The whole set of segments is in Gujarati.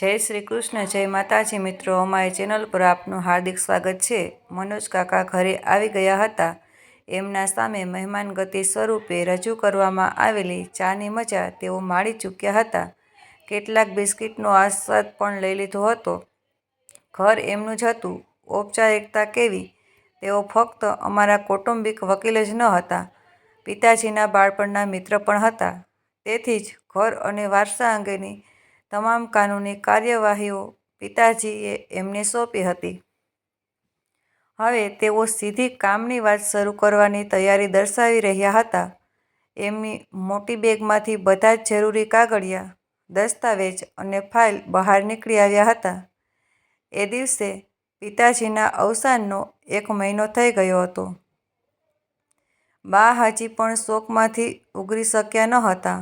જય શ્રી કૃષ્ણ, જય માતાજી. મિત્રો, અમારી ચેનલ પર આપનું હાર્દિક સ્વાગત છે. મનોજ કાકા ઘરે આવી ગયા હતા. એમના સામે મહેમાન ગતિ સ્વરૂપે રજૂ કરવામાં આવેલી ચાની મજા તેઓ માણી ચૂક્યા હતા. કેટલાક બિસ્કિટનો આસ્વાદ પણ લઈ લીધો હતો. ઘર એમનું જ હતું. ઔપચારિકતા કેવી? તેઓ ફક્ત અમારા કૌટુંબિક વકીલ જ ન હતા. પિતાજીના બાળપણના મિત્ર પણ હતા. તેથી જ ઘર અને વારસા અંગેની તમામ કાનૂની કાર્યવાહીઓ પિતાજીએ એમને સોંપી હતી. હવે તેઓ સીધી કામની વાત શરૂ કરવાની તૈયારી દર્શાવી રહ્યા હતા. એમની મોટી બેગમાંથી બધા જ જરૂરી કાગળિયા, દસ્તાવેજ અને ફાઇલ બહાર નીકળી આવ્યા હતા. એ દિવસે પિતાજીના અવસાનનો એક મહિનો થઈ ગયો હતો. બા હજી પણ શોકમાંથી ઉગરી શક્યા ન હતા.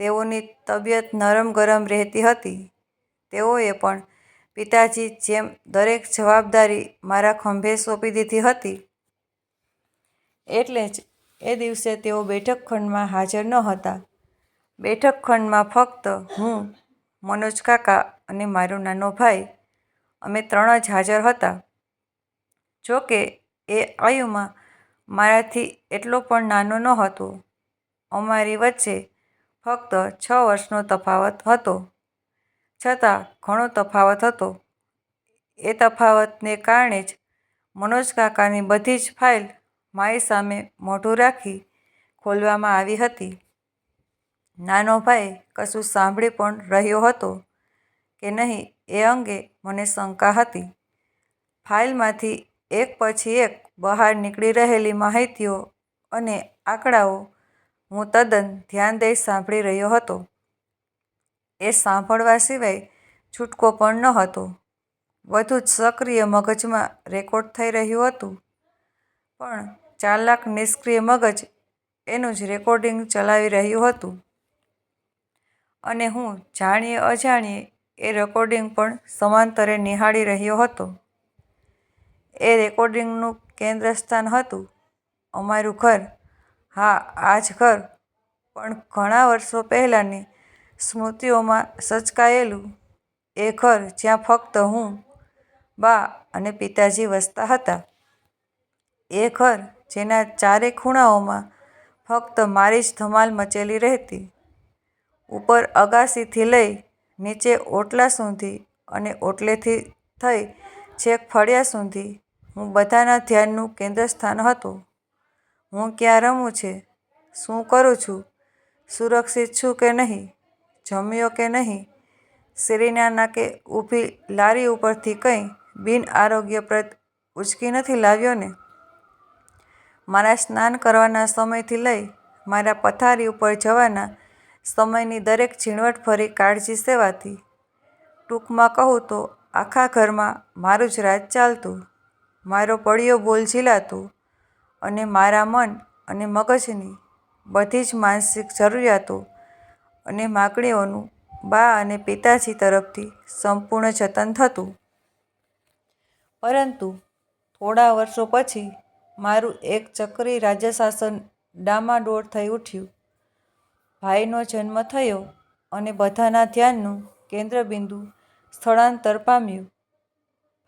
તેઓની તબિયત નરમ ગરમ રહેતી હતી. તેઓએ પણ પિતાજી જેમ દરેક જવાબદારી મારા ખંભે સોંપી દીધી હતી. એટલે જ એ દિવસે તેઓ બેઠક ખંડમાં હાજર ન હતા. બેઠક ખંડમાં ફક્ત હું, મનોજ કાકા અને મારો નાનો ભાઈ, અમે ત્રણ જ હાજર હતા. જો કે એ આયુમાં મારાથી એટલો પણ નાનો નહોતો. અમારી વચ્ચે ફક્ત છ વર્ષનો તફાવત હતો. છતાં ઘણો તફાવત હતો. એ તફાવતને કારણે જ મનોજ કાકાની બધી જ ફાઇલ મારી સામે મોઢું રાખી ખોલવામાં આવી હતી. નાનો ભાઈ કશું સાંભળી પણ રહ્યો હતો કે નહીં એ અંગે મને શંકા હતી. ફાઇલમાંથી એક પછી એક બહાર નીકળી રહેલી માહિતીઓ અને આંકડાઓ હું તદ્દન ધ્યાન દઈ સાંભળી રહ્યો હતો. એ સાંભળવા સિવાય છૂટકો પણ ન હતો. જ સક્રિય મગજમાં રેકોર્ડ થઈ રહ્યું હતું. પણ ચાલાક નિષ્ક્રિય મગજ એનું જ રેકોર્ડિંગ ચલાવી રહ્યું હતું. અને હું જાણીએ અજાણીએ એ રેકોર્ડિંગ પણ સમાંતરે નિહાળી રહ્યો હતો. એ રેકોર્ડિંગનું કેન્દ્રસ્થાન હતું અમારું ઘર. હા આ જ ઘર. પણ ઘણા વર્ષો પહેલાંની સ્મૃતિઓમાં સચકાયેલું એ ઘર જ્યાં ફક્ત હું, બા અને પિતાજી વસતા હતા. એ ઘર જેના ચારે ખૂણાઓમાં ફક્ત મારી જ ધમાલ મચેલી રહેતી. ઉપર અગાશીથી લઈ નીચે ઓટલા સુધી અને ઓટલેથી થઈ છેક ફળિયા સુધી હું બધાના ધ્યાનનું કેન્દ્રસ્થાન હતો. હું ક્યાં રમું છે? શું કરું છું? સુરક્ષિત છું કે નહીં? જમ્યો કે નહીં? શેરીના નાકે ઊભી લારી ઉપરથી કંઈ બિનઆરોગ્યપ્રદ ઉચકી નથી લાવ્યો ને? મારા સ્નાન કરવાના સમયથી લઈ મારા પથારી ઉપર જવાના સમયની દરેક ઝીણવટ ફરી કાળજી સેવાતી ટૂંકમાં કહું તો, આખા ઘરમાં મારું જ રાજ ચાલતું. મારો પડ્યો બોલ ઝીલાતું અને મારા મન અને મગજની બધી જ માનસિક જરૂરિયાતો અને માગણીઓનું બા અને પિતાજી તરફથી સંપૂર્ણ જતન થતું. પરંતુ થોડા વર્ષો પછી મારું એક ચક્રી રાજ્યશાસન ડામાડોળ થઈ ઉઠ્યું. ભાઈનો જન્મ થયો અને બધાના ધ્યાનનું કેન્દ્રબિંદુ સ્થળાંતર પામ્યું.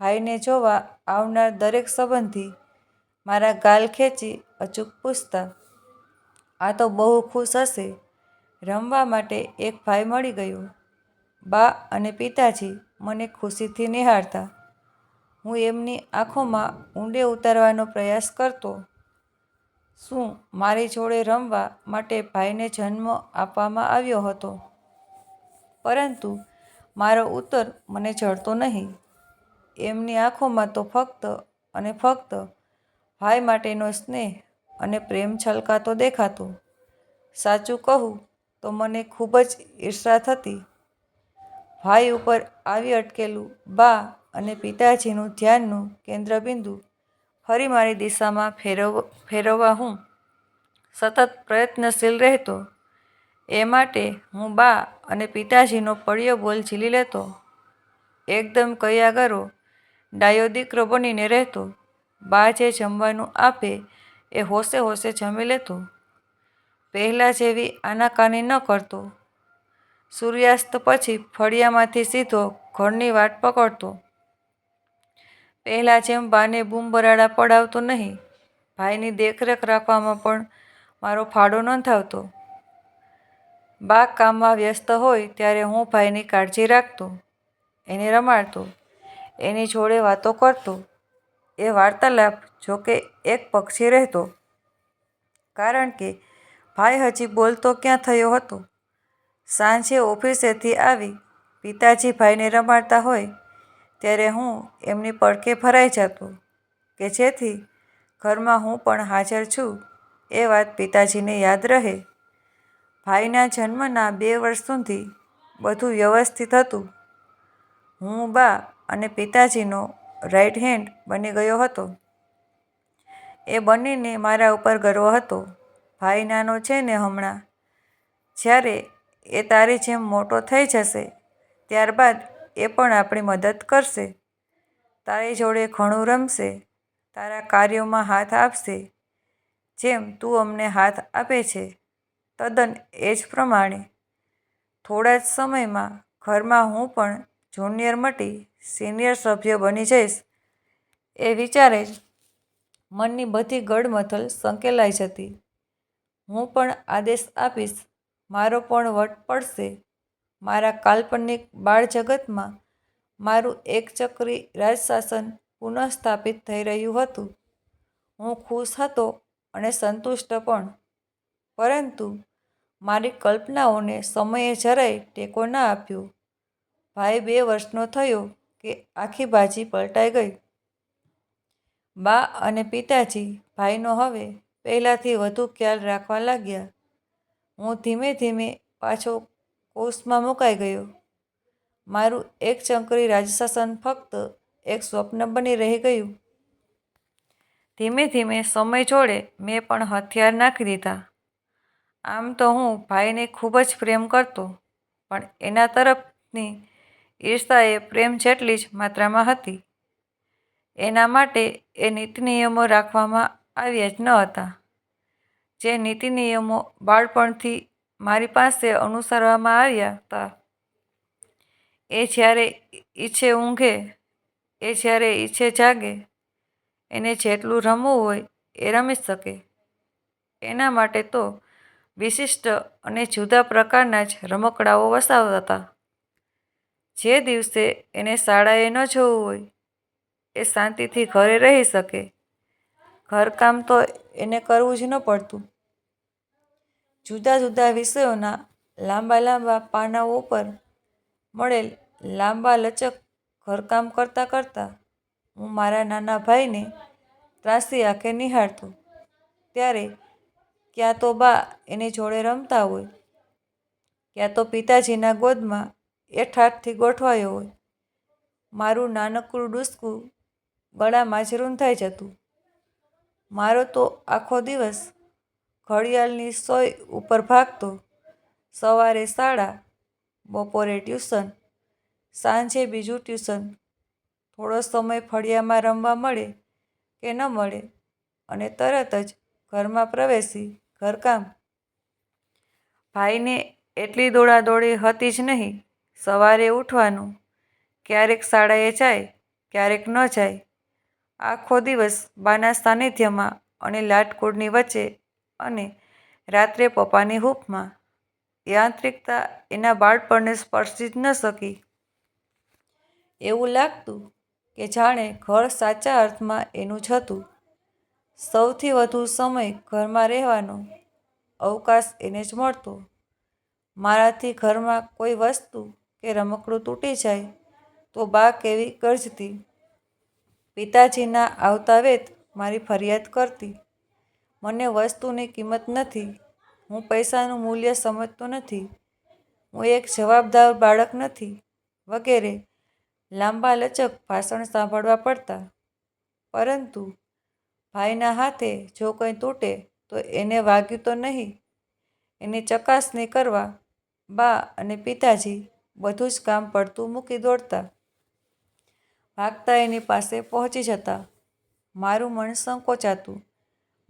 ભાઈને જોવા આવનાર દરેક સંબંધી મારા ગાલ ખેંચી અચૂક પૂછતા, આ તો બહુ ખુશ હશે. રમવા માટે એક ભાઈ મળી ગયો. બા અને પિતાજી મને ખુશીથી નિહાળતા. હું એમની આંખોમાં ઊંડે ઉતારવાનો પ્રયાસ કરતો. શું મારી જોડે રમવા માટે ભાઈને જન્મ આપવામાં આવ્યો હતો? પરંતુ મારો ઉત્તર મને જડતો નહીં. એમની આંખોમાં તો ફક્ત અને ફક્ત ભાઈ માટેનો સ્નેહ અને પ્રેમ છલકાતો દેખાતો. સાચું કહું તો મને ખૂબ જ ઈર્ષા થતી. ભાઈ ઉપર આવી અટકેલું બા અને પિતાજીનું ધ્યાનનું કેન્દ્રબિંદુ ફરી મારી દિશામાં ફેરવ, ફેરવવા હું સતત પ્રયત્નશીલ રહેતો. એ માટે હું બા અને પિતાજીનો પડ્યો બોલ ઝીલી લેતો. એકદમ કયા કરો ડાયો દીકરો બનીને રહેતો. બા જે જમવાનું આપે એ હોશે હોશે જમી લેતો પહેલાં જેવી આનાકાની ન કરતો સૂર્યાસ્ત પછી ફળિયામાંથી સીધો ઘરની વાટ પકડતો. પહેલાં જેમ બાને બૂમ-બરાડા પડાવતો નહીં, ભાઈની દેખરેખ રાખવામાં પણ મારો ફાળો નોંધાવતો. બા કામમાં વ્યસ્ત હોય ત્યારે હું ભાઈની કાળજી રાખતો, એને રમાડતો, એની જોડે વાતો કરતો. એ વાર્તાલાપ જોકે એક પક્ષી રહેતો, કારણ કે ભાઈ હજી બોલતો ક્યાં થયો હતો. સાંજે ઓફિસેથી આવી પિતાજી ભાઈને રમાડતા હોય ત્યારે હું એમની પડખે ભરાઈ જતો કે જેથી ઘરમાં હું પણ હાજર છું એ વાત પિતાજીને યાદ રહે. ભાઈના જન્મના બે વર્ષ સુધી બધું વ્યવસ્થિત હતું. હું બા અને પિતાજીનો રાઈટ હેન્ડ બની ગયો હતો. એ બંનેને મારા ઉપર ગર્વ હતો. ભાઈ નાનો છે ને હમણાં, જ્યારે એ તારી જેમ મોટો થઈ જશે ત્યારબાદ એ પણ આપણી મદદ કરશે. તારી જોડે ઘણું રમશે, તારા કાર્યોમાં હાથ આપશે, જેમ તું અમને હાથ આપે છે તદ્દન એ જ પ્રમાણે. થોડા જ સમયમાં ઘરમાં હું પણ જુનિયર મટી સિનિયર સભ્ય બની જઈશ એ વિચારે જ મનની બધી ગડમથલ સંકેલાઈ જતી. હું પણ આદેશ આપીશ, મારો પણ વટ પડશે. મારા કાલ્પનિક બાળજગતમાં મારું એકચક્રી રાજશાસન પુનઃસ્થાપિત થઈ રહ્યું હતું. હું ખુશ હતો અને સંતુષ્ટ પણ. પરંતુ મારી કલ્પનાઓને સમયે જરાય ટેકો ના આપ્યો. ભાઈ બે વર્ષનો થયો કે આખી બાજી પલટાઈ ગઈ. બા અને પિતાજી ભાઈનો હવે પહેલાંથી વધુ ખ્યાલ રાખવા લાગ્યા. હું ધીમે ધીમે પાછો કોષમાં મુકાઈ ગયો. મારું એક ચંકરી રાજશાસન ફક્ત એક સ્વપ્ન બની રહી ગયું. ધીમે ધીમે સમય જોડે મેં પણ હથિયાર નાખી દીધા. આમ તો હું ભાઈને ખૂબ જ પ્રેમ કરતો, પણ એના તરફની ઈર્ષા એ પ્રેમ જેટલી જ માત્રામાં હતી. એના માટે એ નીતિ-નિયમો રાખવામાં આવ્યા જ ન હતા. જે નીતિ-નિયમો બાળપણથી મારી પાસે અનુસરવામાં આવ્યા હતા એ જ્યારે ઈચ્છે ઊંઘે, એ જ્યારે ઈચ્છે જાગે, એને જેટલું રમવું હોય એ રમી શકે. એના માટે તો વિશિષ્ટ અને જુદા પ્રકારના જ રમકડાઓ વસાવતા વસાવાતા. જે દિવસે એને શાળાએ ન જવું હોય એ શાંતિથી ઘરે રહી શકે. ઘરકામ તો એને કરવું જ ન પડતું. જુદા જુદા વિષયોના લાંબા લાંબા પાનાઓ ઉપર મળેલ લાંબા-લચક ઘરકામ કરતાં કરતાં હું મારા નાના ભાઈને ત્રાસી આંખે નિહાળતો, ત્યારે ક્યાં તો બા એની જોડે રમતા હોય, ક્યાં તો પિતાજીના ગોદમાં એ ગોઠવાયો હોય. મારું નાનકડું ડૂસકું ગળામાં માજરૂન થઈ જતું. મારો તો આખો દિવસ ઘડિયાળની સોય ઉપર ભાગતો. સવારે શાળા, બપોરે ટ્યુશન, સાંજે બીજું ટ્યુશન, થોડો સમય ફળિયામાં રમવા મળે કે ન મળે અને તરત જ ઘરમાં પ્રવેશી ઘરકામ. ભાઈને એટલી દોડાદોડી હતી જ નહીં. સવારે ઊઠવાનું, ક્યારેક શાળાએ જાય, ક્યારેક ન જાય. આખો દિવસ બાના સાનિધ્યમાં અને લાટકોડની વચ્ચે અને રાત્રે પપ્પાની હૂંફમાં. યાંત્રિકતા એના બાળપણને સ્પર્શી જ ન શકી. એવું લાગતું કે જાણે ઘર સાચા અર્થમાં એનું જ હતું. સૌથી વધુ સમય ઘરમાં રહેવાનો અવકાશ એને જ મળતો. મારાથી ઘરમાં કોઈ વસ્તુ કે રમકડું તૂટી જાય તો બા કેવી ગરજતી. પિતાજીના આવતા વેત મારી ફરિયાદ કરતી, મને વસ્તુની કિંમત નથી, હું પૈસાનું મૂલ્ય સમજતો નથી, હું એક જવાબદાર બાળક નથી. વગેરે લાંબા-લચક ભાષણ સાંભળવા પડતાં. પરંતુ ભાઈના હાથે જો કંઈ તૂટે તો એને વાગ્યું તો નહીં. એની ચકાસણી કરવા બા અને પિતાજી બધું જ કામ પડતું મૂકી દોડતા. ભાગતા એની પાસે પહોંચી જતા. મારું મન સંકોચાતું.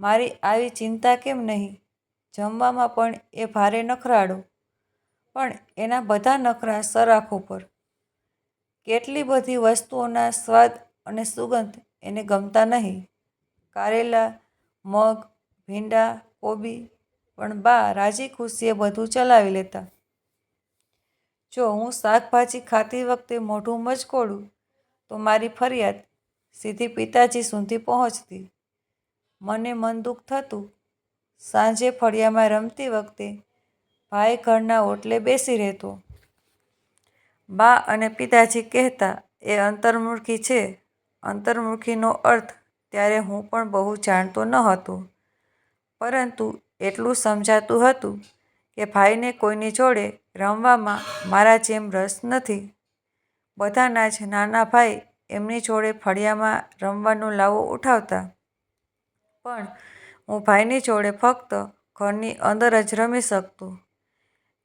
મારી આવી ચિંતા કેમ નહીં? જમવામાં પણ એ ભારે નખરાડો પણ એના બધા નખરા સરાખ ઉપર. કેટલી બધી વસ્તુઓના સ્વાદ અને સુગંધ એને ગમતા નહીં. કારેલા મગ, ભીંડા, કોબી પણ બા રાજી ખુશીએ બધું ચલાવી લેતાં. જો હું શાકભાજી ખાતી વખતે મોઢું મચકોડું તો મારી ફરિયાદ સીધી પિતાજી સુધી પહોંચતી. મને મન દુઃખ થતું. સાંજે ફળિયામાં રમતી વખતે ભાઈ ઘરના ઓટલે બેસી રહેતો. બા અને પિતાજી કહેતા, એ અંતર્મુખી છે. અંતર્મુખીનો અર્થ ત્યારે હું પણ બહુ જાણતો ન હતો. પરંતુ એટલું સમજાતું હતું કે ભાઈને કોઈની જોડે રમવામાં મારા જેમ રસ નથી. બધાના જ નાના ભાઈ એમની જોડે ફળિયામાં રમવાનો લાવો ઉઠાવતા. પણ હું ભાઈની જોડે ફક્ત ઘરની અંદર જ રમી શકતો.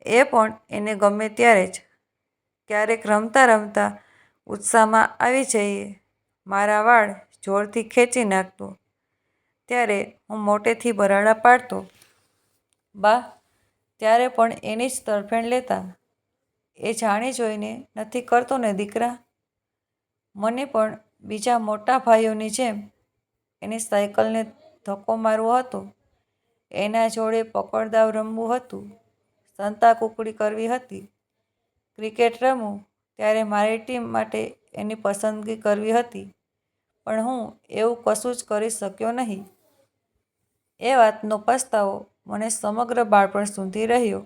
એ પણ એને ગમે ત્યારે જ. ક્યારેક રમતા રમતા ઉત્સાહમાં આવી જઈએ મારા વાળ જોરથી ખેંચી નાખતો. ત્યારે હું મોટેથી બરાડા પાડતો. બા ત્યારે પણ એની જ તરફેણ લેતા એ જાણી જોઈને નથી કરતો ને દીકરા! મને પણ બીજા મોટા ભાઈઓની જેમ એની સાયકલને ધક્કો મારવો હતો. એના જોડે પકડદાવ રમવું હતું. સંતાકૂકડી કરવી હતી. ક્રિકેટ રમું ત્યારે મારી ટીમ માટે એની પસંદગી કરવી હતી. પણ હું એવું કશું જ કરી શક્યો નહીં. એ વાતનો પસ્તાવો મને સમગ્ર બાળપણ સુધી રહ્યો.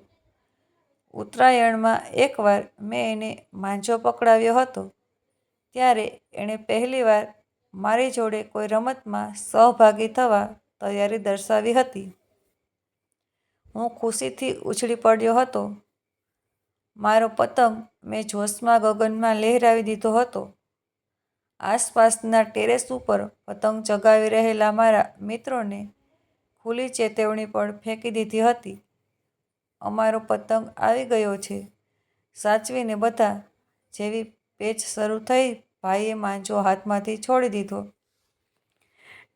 ઉત્તરાયણમાં એકવાર મેં એને માંજો પકડાવ્યો હતો. ત્યારે એણે પહેલીવાર મારી જોડે કોઈ રમતમાં સહભાગી થવા તૈયારી દર્શાવી હતી. હું ખુશીથી ઉછળી પડ્યો હતો. મારો પતંગ મેં જોશમાં ગગનમાં લહેરાવી દીધો હતો. આસપાસના ટેરેસ ઉપર પતંગ ચગાવી રહેલા મારા મિત્રોને ખુલ્લી ચેતવણી પણ ફેંકી દીધી હતી. અમારો પતંગ આવી ગયો છે, સાચવીને બધા જેવી પેચ શરૂ થઈ ભાઈએ માંજો હાથમાંથી છોડી દીધો.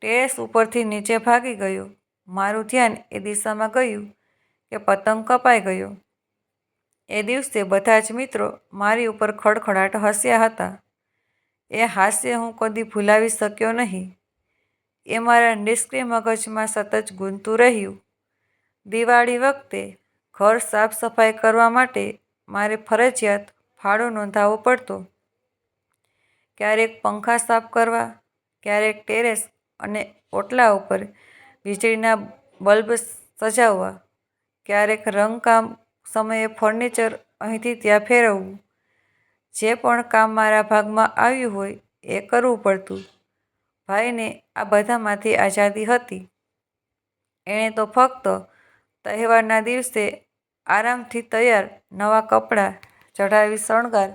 ટેરેસ ઉપરથી નીચે ભાગી ગયો. મારું ધ્યાન એ દિશામાં ગયું કે પતંગ કપાઈ ગયો. એ દિવસે બધા જ મિત્રો મારી ઉપર ખડખડાટ હસ્યા હતા. એ હાસ્ય હું કદી ભૂલાવી શક્યો નહીં. એ મારા નિષ્ક્રિય મગજમાં સતત ગૂંજતું રહ્યું. દિવાળી વખતે ઘર સાફ સફાઈ કરવા માટે મારે ફરજિયાત ફાળો નોંધાવવો પડતો. ક્યારેક પંખા સાફ કરવા, ક્યારેક ટેરેસ અને ઓટલા ઉપર વીજળીના બલ્બ સજાવવા, ક્યારેક રંગકામ સમયે ફર્નિચર અહીંથી ત્યાં ફેરવવું. જે પણ કામ મારા ભાગમાં આવ્યું હોય એ કરવું પડતું. ભાઈને આ બધામાંથી આઝાદી હતી. એણે તો ફક્ત તહેવારના દિવસે આરામથી તૈયાર નવા કપડાં ચઢાવી શણગાર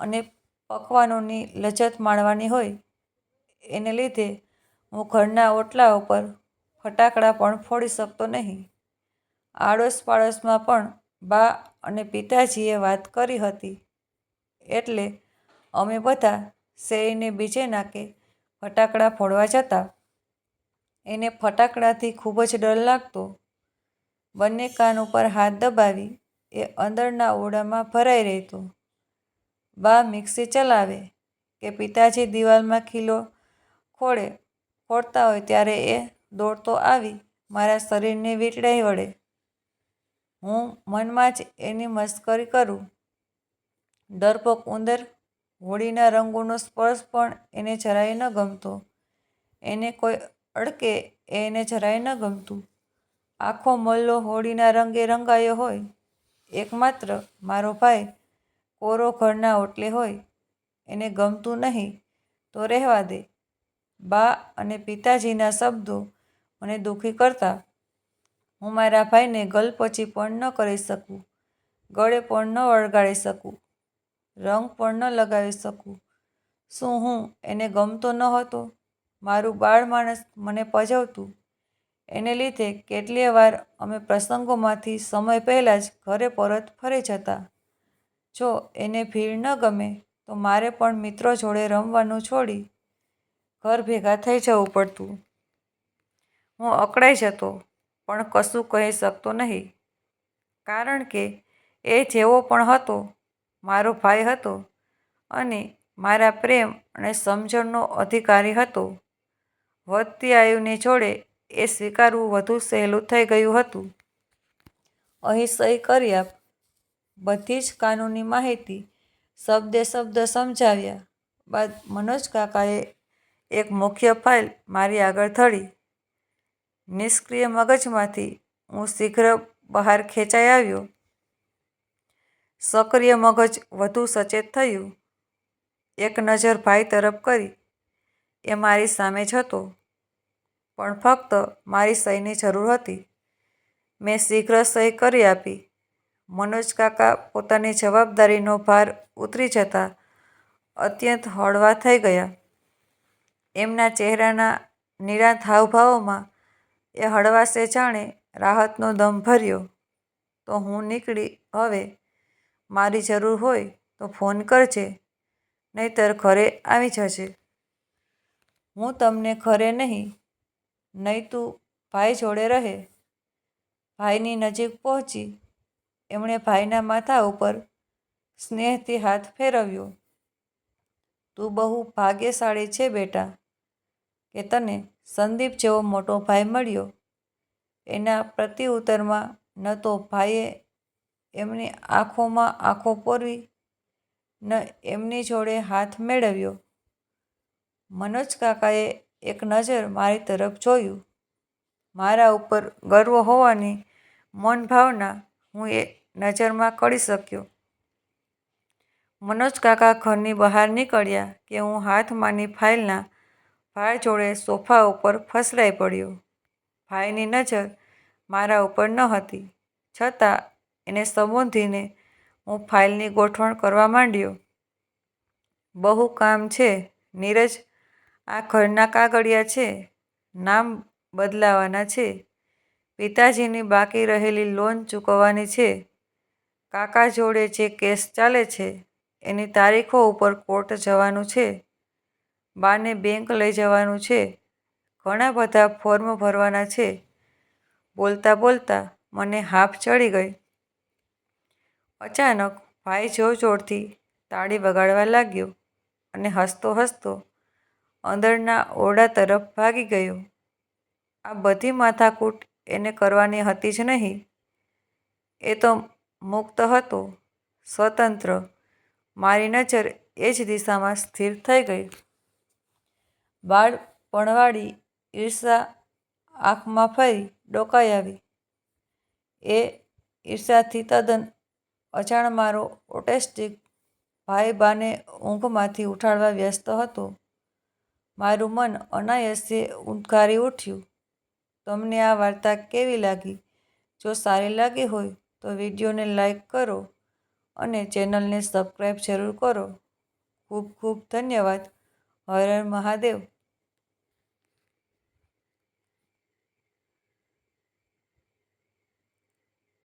અને પકવાનોની લજત માણવાની હોય. એને લીધે હું ઘરના ઓટલા ઉપર ફટાકડા પણ ફોડી શકતો નહીં. આડોશ પાડોશમાં પણ બા અને પિતાજીએ વાત કરી હતી એટલે અમે બધા શેરીને બીજે નાકે ફટાકડા ફોડવા જતાં. એને ફટાકડાથી ખૂબ જ ડર લાગતો. બંને કાન ઉપર હાથ દબાવી એ અંદરના ઓરડામાં ભરાઈ રહેતો. બા મિક્સી ચલાવે કે પિતાજી દિવાલમાં ખીલો ખોળે ખોડતા હોય ત્યારે એ દોડતો આવી મારા શરીરને વીંટળાઈ વળે. હું મનમાં જ એની મસ્કરી કરું. ડરપોક ઉંદર! હોળીના રંગોનો સ્પર્શ પણ એને જરાય ન ગમતો. એને કોઈ અડકે એને જરાય ન ગમતું. આખો મલ્લો હોળીના રંગે રંગાયો હોય, એકમાત્ર મારો ભાઈ કોરો ઘરના ઓટલે હોય. એને ગમતું નહીં તો રહેવા દે. બા અને પિતાજીના શબ્દો મને દુઃખી કરતા. હું મારા ભાઈને ગલપચી પણ ન કરી શકું, ગળે પણ ન વળગાડી શકું, રંગ પણ ન લગાવી શકું. શું હું એને ગમતો ન હતો? મારું બાળમાનસ મને પજવતું. એને લીધે કેટલીય વાર અમે પ્રસંગોમાંથી સમય પહેલાં જ ઘરે પરત ફરી જતાં. જો એને ભીડ ન ગમે, તો મારે પણ મિત્રો જોડે રમવાનું છોડી ઘર ભેગા થઈ જવું પડતું. હું અકળાઈ જતો, પણ કશું કહી શકતો નહીં. કારણ કે એ જેવો પણ હતો મારો ભાઈ હતો અને મારા પ્રેમ અને સમજણનો અધિકારી હતો. વધતી આયુને જોડે એ સ્વીકારવું વધુ સહેલું થઈ ગયું હતું. અહીં સહી કરી આપ. બધી જ કાનૂની માહિતી શબ્દે શબ્દ સમજાવ્યા બાદ મનોજ કાકાએ એક મુખ્ય ફાઇલ મારી આગળ ધરી. નિષ્ક્રિય મગજમાંથી હું શીઘ્ર બહાર ખેંચાઈ આવ્યો. સક્રિય મગજ વધુ સચેત થયું. એક નજર ભાઈ તરફ કરી. એ મારી સામે જ હતો. પણ ફક્ત મારી સહીની જરૂર હતી. મેં શીઘ્ર સહી કરી આપી. મનોજ કાકા પોતાની જવાબદારીનો ભાર ઉતરી જતાં અત્યંત હળવા થઈ ગયા. એમના ચહેરાના નિરાંત હાવભાવોમાં એ હળવાશે જાણે રાહતનો દમ ભર્યો. તો હું નીકળી હવે મારી જરૂર હોય તો ફોન કરજે, નહીંતર ઘરે આવી જજે. હું તમને ઘરે નહીં. નહીં તું ભાઈ જોડે રહે. ભાઈની નજીક પહોંચી, એમણે ભાઈના માથા ઉપર સ્નેહથી હાથ ફેરવ્યો. તું બહુ ભાગ્યશાળી છે બેટા, કે તને સંદીપ જેવો મોટો ભાઈ મળ્યો. એના પ્રત્યુત્તરમાં ન તો ભાઈએ એમની આંખોમાં આંખો પોરવી ન એમની જોડે હાથ મેળવ્યો. મનોજ કાકાએ એક નજર મારી તરફ જોયું. મારા ઉપર ગર્વ હોવાની મન ભાવના હું એ નજરમાં કરી શક્યો. મનોજ કાકા ઘરની બહાર નીકળ્યા કે હું હાથમાંની ફાઇલના ભાઈ જોડે સોફા ઉપર ફસડાઈ પડ્યો. ભાઈની નજર મારા ઉપર ન હતી છતાં એને સંબોધીને હું ફાઇલની ગોઠવણ કરવા માંડ્યો. બહુ કામ છે, નીરજ આ ઘરના કાગળિયા છે. નામ બદલાવાના છે. પિતાજીની બાકી રહેલી લોન ચૂકવવાની છે. કાકા જોડે જે કેસ ચાલે છે, એની તારીખો ઉપર કોર્ટ જવાનું છે. બાને બેંક લઈ જવાનું છે. ઘણા બધા ફોર્મ ભરવાના છે. બોલતા બોલતા મને હાફ ચડી ગઈ. અચાનક ભાઈ જોરજોરથી તાળી વગાડવા લાગ્યો અને હસતો હસતો અંદરના ઓરડા તરફ ભાગી ગયો. આ બધી માથાકૂટ એને કરવાની હતી જ નહીં. એ તો મુક્ત હતો, સ્વતંત્ર. મારી નજર એ જ દિશામાં સ્થિર થઈ ગઈ. બાળપણવાળી ઈર્ષા આંખમાં ફરી ડોકાઈ આવી. એ ઈર્ષાથી તદ્દન અજાણ મારો ઓટેસ્ટિક ભાઈ બાને ઊંઘમાંથી ઉઠાડવા વ્યસ્ત હતો. મારું મન અનાયસે ઉદ્ગારી ઉઠ્યું. તમને આ વાર્તા કેવી લાગી? જો સારી લાગી હોય તો વિડીયોને લાઈક કરો અને ચેનલને સબસ્ક્રાઈબ જરૂર કરો. ખૂબ ખૂબ ધન્યવાદ. હર મહાદેવ